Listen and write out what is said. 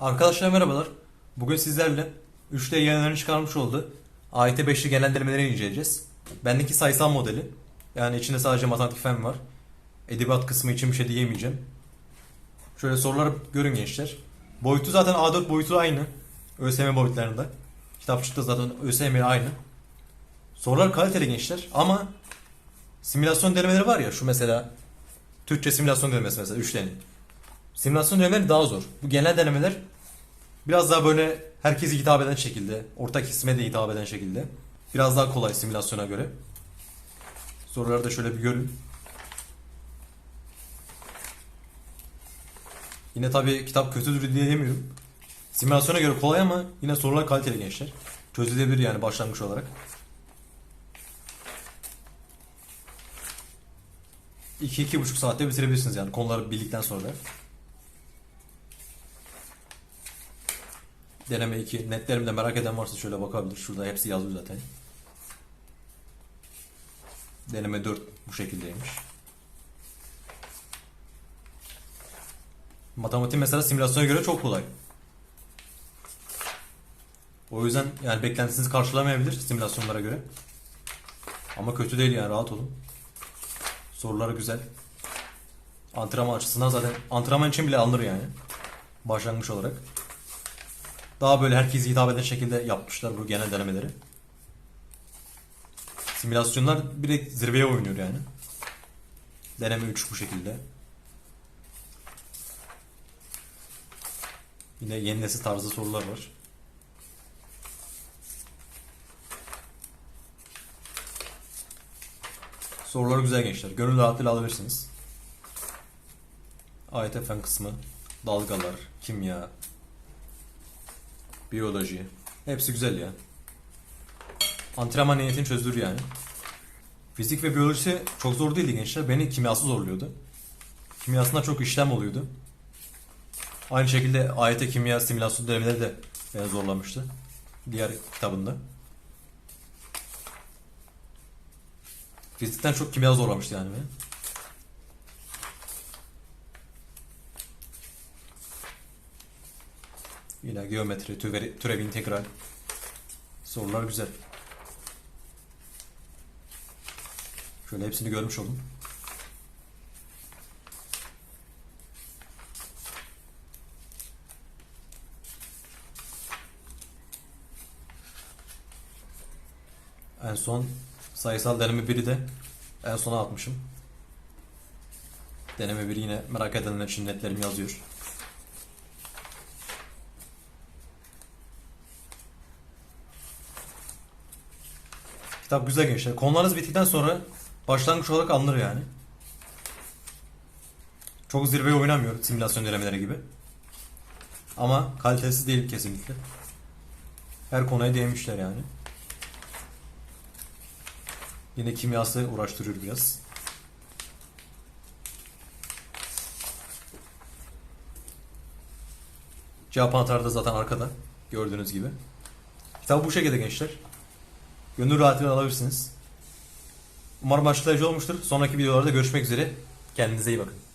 Arkadaşlar merhabalar. Bugün sizlerle 3D yayınlarını çıkarmış oldu. AYT 5'li genel denemeleri inceleyeceğiz. Bendeki sayısal modeli. Yani içinde sadece matematik fen var. Edebiyat kısmı için bir şey diyemeyeceğim. Şöyle soruları görün gençler. Boyutu zaten A4 boyutu aynı. ÖSYM boyutlarında. Kitapçıkta zaten ÖSYM aynı. Sorular kaliteli gençler ama simülasyon denemeleri var ya şu mesela Türkçe simülasyon denemesi mesela 3D'nin. Simülasyon denemeleri daha zor. Bu genel denemeler biraz daha böyle herkese hitap eden şekilde, ortak isme de hitap eden şekilde. Biraz daha kolay simülasyona göre. Soruları da şöyle bir görün. Yine tabii kitap kötüdür diye demiyorum. Simülasyona göre kolay ama yine sorular kaliteli gençler. Çözülebilir yani başlangıç olarak. 2 buçuk saatte bitirebilirsiniz yani konuları bildikten sonra. Deneme 2. Netlerimde merak eden varsa şöyle bakabilir. Şurada hepsi yazıyor zaten. Deneme 4 bu şekildeymiş. Matematik mesela simülasyona göre çok kolay. O yüzden yani beklentisinizi karşılamayabilir simülasyonlara göre. Ama kötü değil yani rahat olun. Soruları güzel. Antrenman açısından zaten antrenman için bile alınır yani. Başlangıç olarak. Daha böyle herkese hitap eden şekilde yapmışlar bu genel denemeleri. Simülasyonlar direkt zirveye oynuyor yani. Deneme 3 bu şekilde. Yine yeni nesil tarzı sorular var. Sorular güzel gençler. Gönül rahatlığıyla alabilirsiniz. AYT fen kısmı, dalgalar, kimya, biyoloji. Hepsi güzel ya. Antrenman niyetini çözdür yani. Fizik ve biyolojisi çok zor değildi gençler. Beni kimyası zorluyordu. Kimyasında çok işlem oluyordu. Aynı şekilde AYT kimya simülasyon denemeleri de beni zorlamıştı. Diğer kitabında. Fizikten çok kimya zorlamıştı yani beni. Yine geometri, türev, türev integral. Sorular güzel. Şöyle hepsini görmüş oldum. En son sayısal deneme 1'i de en sona atmışım. Deneme 1 yine merak edenler için netlerim yazıyor. Kitap güzel gençler. Konularınız bittikten sonra başlangıç olarak alınır yani. Çok zirveye oynamıyor simülasyon denemeleri gibi. Ama kalitesiz değil kesinlikle. Her konuya değinmişler yani. Yine kimyası uğraştırıyor biraz. Cevap anahtarı da zaten arkada. Gördüğünüz gibi. Kitap bu şekilde gençler. Gönül rahatlığı alabilirsiniz. Umarım açıklayıcı olmuştur. Sonraki videolarda görüşmek üzere. Kendinize iyi bakın.